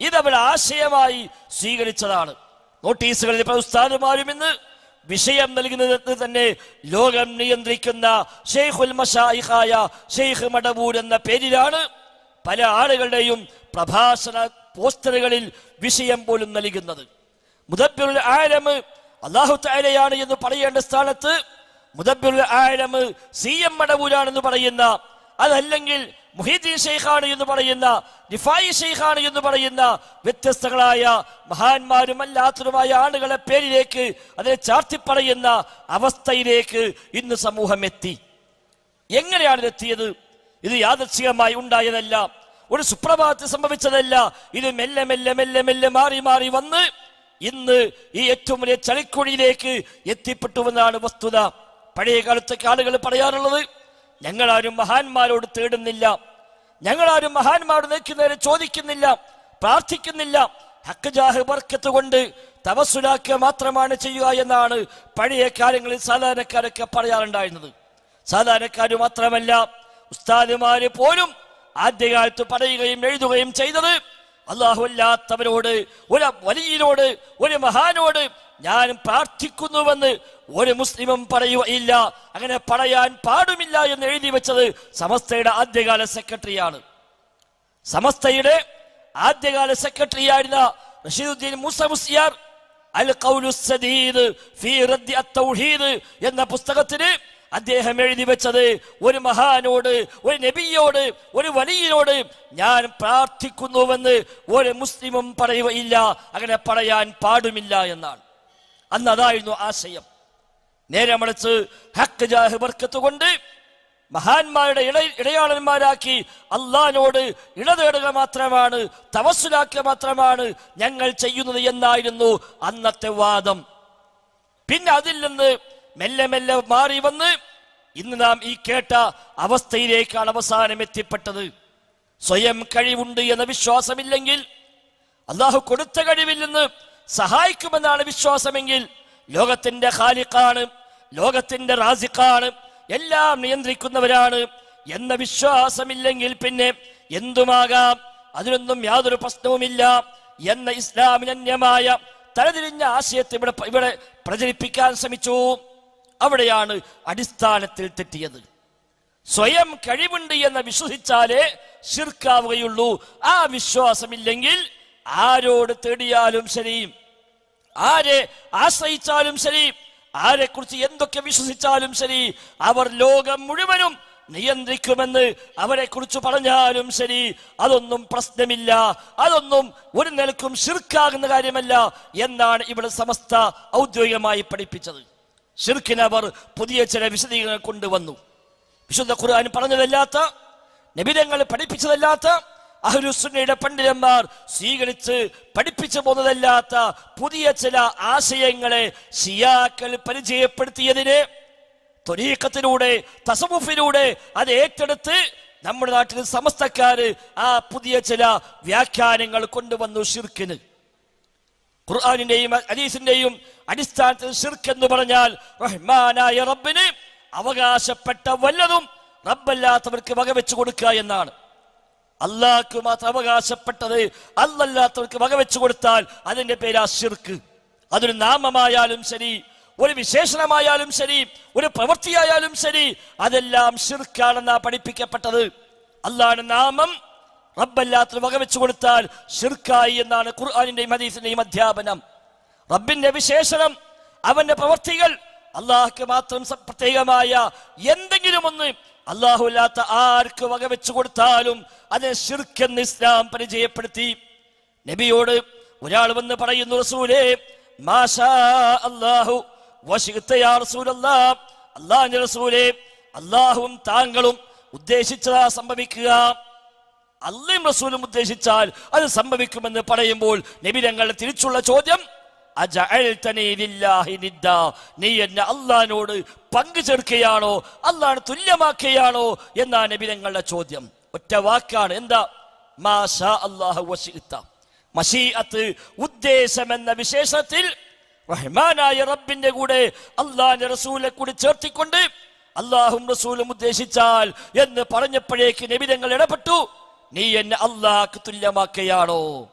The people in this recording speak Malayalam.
ഇതവർ ആശയമായി സ്വീകരിച്ചതാണ്. നോട്ടീസുകളിൽ പ്രസ്ഥാനമാരും ഇന്ന് വിഷയം നൽകുന്നത് തന്നെ ലോകം നിയന്ത്രിക്കുന്ന ഷെയ്ഖുൽ മഷായിഹായ ഷെയ്ഖ് മടവൂർ എന്ന പേരിലാണ് പല ആളുകളുടെയും പ്രഭാഷണ പോസ്റ്ററുകളിൽ വിഷയം പോലും നൽകുന്നത്. മുദബ്ബിറുൽ ആലമ് അള്ളാഹു താലയാണ് എന്ന് പറയേണ്ട സ്ഥാനത്ത് മുദബ്ബിറുൽ ആലമ് സി എം മടവൂരാണെന്ന് പറയുന്ന അതല്ലെങ്കിൽ മുഹീദ്ദീൻ ഷെയ്ഖാണ് എന്ന് പറയുന്ന നിഫായി ഷെയ്ഖാണ് എന്ന് പറയുന്ന വ്യത്യസ്തങ്ങളായ മഹാന്മാരും അല്ലാത്തതുമായ ആളുകളെ പേരിലേക്ക് അതിനെ ചാർത്തിപ്പറയുന്ന അവസ്ഥയിലേക്ക് ഇന്ന് സമൂഹം എത്തി എങ്ങനെയാണ് ഇതെത്തിയത് ഇത് യാദർശികമായി ഉണ്ടായതല്ല. ഒരു സുപ്രഭാതത്തിൽ സംഭവിച്ചതല്ല. ഇത് മെല്ലെ മെല്ലെ മെല്ലെ മെല്ലെ മാറി മാറി വന്ന് ഇന്ന് ഈ ഏറ്റവും വലിയ ചളിക്കുഴിയിലേക്ക് എത്തിപ്പെട്ടുവെന്നാണ് വസ്തുത. പഴയ കാലത്തൊക്കെ ആളുകൾ പറയാറുള്ളത് ഞങ്ങളാരും മഹാന്മാരോട് തേടുന്നില്ല. ഞങ്ങളാരും മഹാന്മാരോട് നിൽക്കുന്നവരെ ചോദിക്കുന്നില്ല പ്രാർത്ഥിക്കുന്നില്ല. ഹക്ക് ജാഹ് ബർക്കത്ത് കൊണ്ട് തപസ്സുലാക്കുക മാത്രമാണ് ചെയ്യുക എന്നാണ് പഴയ കാലങ്ങളിൽ സാധാരണക്കാരൊക്കെ പറയാറുണ്ടായിരുന്നത്. സാധാരണക്കാർ മാത്രമല്ല ഉസ്താദുമാര് പോലും ആദ്യകാലത്ത് പറയുകയും എഴുതുകയും ചെയ്തത് അള്ളാഹുല്ലാത്തവരോട് ഒരു വലിയനോട് ഒരു മഹാനോട് ഞാൻ പ്രാർത്ഥിക്കുന്നുവെന്ന് ഒരു മുസ്ലിമും പറയുകയില്ല അങ്ങനെ പറയാൻ പാടുമില്ല എന്ന് എഴുതി വെച്ചത് സമസ്തയുടെ ആദ്യകാല സെക്രട്ടറിയാണ്. സമസ്തയുടെ ആദ്യകാല സെക്രട്ടറി ആയിരുന്ന റഷീദുദ്ദീൻ മൂസ മുസ്ലിയാർ അൽ സദീദ് ഫീ റദ്ദി അത്തൗഹീദ് എന്ന പുസ്തകത്തിന് അദ്ദേഹം എഴുതി വെച്ചത് ഒരു മഹാനോട് ഒരു നബിയോട് ഒരു വലിയനോട് ഞാൻ പ്രാർത്ഥിക്കുന്നുവെന്ന് ഒരു മുസ്ലിമും പറയുകയില്ല അങ്ങനെ പറയാൻ പാടുമില്ല എന്നാണ്. അന്ന് അതായിരുന്നു ആശയം. നേരെ മറിച്ച് ഹക്ക് ജാഹ് ബർക്കത്ത് കൊണ്ട് മഹാന്മാരുടെ ഇട ഇടയാളന്മാരാക്കി അള്ളഹാനോട് ഇടതേടുക മാത്രമാണ് തവസ്സിലാക്കുക മാത്രമാണ് ഞങ്ങൾ ചെയ്യുന്നത് എന്നായിരുന്നു അന്നത്തെ വാദം. പിന്നെ അതിൽ നിന്ന് മെല്ലെ മെല്ലെ മാറി വന്ന് ഇന്ന് നാം ഈ കേട്ട അവസ്ഥയിലേക്കാണ് അവസാനം എത്തിപ്പെട്ടത്. സ്വയം കഴിവുണ്ട് എന്ന വിശ്വാസമില്ലെങ്കിൽ അള്ളാഹു കൊടുത്ത കഴിവിൽ നിന്ന് സഹായിക്കുമെന്നാണ് വിശ്വാസമെങ്കിൽ ലോകത്തിന്റെ ഖാലിഖാണ് ലോകത്തിന്റെ റാസിഖാണ് എല്ലാം നിയന്ത്രിക്കുന്നവരാണ് എന്ന വിശ്വാസമില്ലെങ്കിൽ പിന്നെ എന്തുമാകാം? അതിനൊന്നും യാതൊരു പ്രശ്നവുമില്ല എന്ന ഇസ്ലാമിനന്യമായ തലതിരിഞ്ഞ ആശയത്തെ ഇവിടെ ഇവിടെ പ്രചരിപ്പിക്കാൻ ശ്രമിച്ചു. അവിടെയാണ് അടിസ്ഥാനത്തിൽ തെറ്റിയത്. സ്വയം കഴിവുണ്ട് എന്ന് വിശ്വസിച്ചാലേ ശിർക്കാവുകയുള്ളൂ. ആ വിശ്വാസമില്ലെങ്കിൽ ആരോട് തേടിയാലും ശരി. ആരെ ആശ്രയിച്ചാലും ശരി. ആരെ കുറിച്ച് എന്തൊക്കെ വിശ്വസിച്ചാലും ശരി അവർ ലോകം മുഴുവനും നിയന്ത്രിക്കുമെന്ന് അവരെ കുറിച്ച് പറഞ്ഞാലും ശരി അതൊന്നും പ്രശ്നമില്ല അതൊന്നും ഒരു നിലക്കും ശിർക്കാകുന്ന കാര്യമല്ല എന്നാണ് ഇവിടെ സമസ്ത ഔദ്യോഗികമായി പഠിപ്പിച്ചത്. ഷിർക്കിന് അവർ പുതിയ ചില വിശദീകരണങ്ങൾ കൊണ്ടുവന്നു. വിശുദ്ധ ഖുർആൻ പറഞ്ഞതല്ലാത്ത നിബിധങ്ങൾ പഠിപ്പിച്ചതല്ലാത്ത അഹ്ലുസുന്നയുടെ പണ്ഡിതന്മാർ സ്വീകരിച്ച് പഠിപ്പിച്ചു പോകുന്നതല്ലാത്ത പുതിയ ചില ആശയങ്ങളെ ഷിയാക്കൾ പരിചയപ്പെടുത്തിയതിന് ത്വരീക്കത്തിലൂടെ തസമുഫിലൂടെ അത് ഏറ്റെടുത്ത് നമ്മുടെ നാട്ടിൽ സമസ്തക്കാര് ആ പുതിയ ചില വ്യാഖ്യാനങ്ങൾ കൊണ്ടുവന്നു ഷിർക്കിന് ഖുർആാനിന്റെയും അലീസിന്റെയും അടിസ്ഥാനത്തിൽ ഷിർക്ക് എന്ന് പറഞ്ഞാൽ റഹ്മാനായ റബ്ബിന് അവകാശപ്പെട്ട വല്ലതും റബ്ബല്ലാത്തവർക്ക് വകവെച്ചു കൊടുക്കുക എന്നാണ്. അള്ളാഹ്ക്ക് മാത്രം അവകാശപ്പെട്ടത് അല്ലല്ലാത്തവർക്ക് വകവെച്ചു കൊടുത്താൽ അതിന്റെ പേരാ ശിർക്ക് അതൊരു നാമമായാലും ശരി ഒരു വിശേഷണമായാലും ശരി ഒരു പ്രവൃത്തിയായാലും ശരി അതെല്ലാം ശിർക്കാണെന്നാ പഠിപ്പിക്കപ്പെട്ടത്. അല്ലാണ് നാമം റബ്ബല്ലാത്ത വകവെച്ചു കൊടുത്താൽ ശിർക്കായി എന്നാണ് ഖുർആാനിന്റെയും ഹദീസിന്റെയും അധ്യാപനം. റബ്ബിന്റെ വിശേഷണം അവന്റെ പ്രവൃത്തികൾ അള്ളാഹ്ക്ക് മാത്രം പ്രത്യേകമായ എന്തെങ്കിലും ഒന്ന് അല്ലാത്ത ആർക്ക് വകവെച്ചു കൊടുത്താലും അത് ഷിർക്കെന്ന് ഇസ്ലാം പരിചയപ്പെടുത്തി നബിയോട് ഒരാൾ വന്ന് പറയുന്നു റസൂലേ മാഷാ അല്ലാഹു റസൂലേ താങ്കളും ഉദ്ദേശിച്ചതാ സംഭവിക്കുക അള്ളയും റസൂലും ഉദ്ദേശിച്ചാൽ അത് സംഭവിക്കുമെന്ന് പറയുമ്പോൾ നബി ഞങ്ങളുടെ തിരിച്ചുള്ള ചോദ്യം. നീ എന്നെ അള്ളഹാനോട് പങ്കു ചേർക്കുകയാണോ? അള്ളാഹ് തുല്യമാക്കുകയാണോ? എന്നാ നബി ഞങ്ങളുടെ ചോദ്യം. ഒറ്റ വാക്കാണ്. എന്താ? മാഷാ മഷീഅത്ത് ഉദ്ദേശം എന്ന വിശേഷത്തിൽ റഹ്മാനായ റബ്ബിന്റെ കൂടെ അള്ളാഹിന്റെ റസൂലെ കൂടി ചേർത്തിക്കൊണ്ട് അള്ളാഹും റസൂലും ഉദ്ദേശിച്ചാൽ എന്ന് പറഞ്ഞപ്പോഴേക്ക് നബിതങ്ങൾ ഇടപെട്ടു. നീ എന്നെ അള്ളാഹ്ക്ക് തുല്യമാക്കുകയാണോ?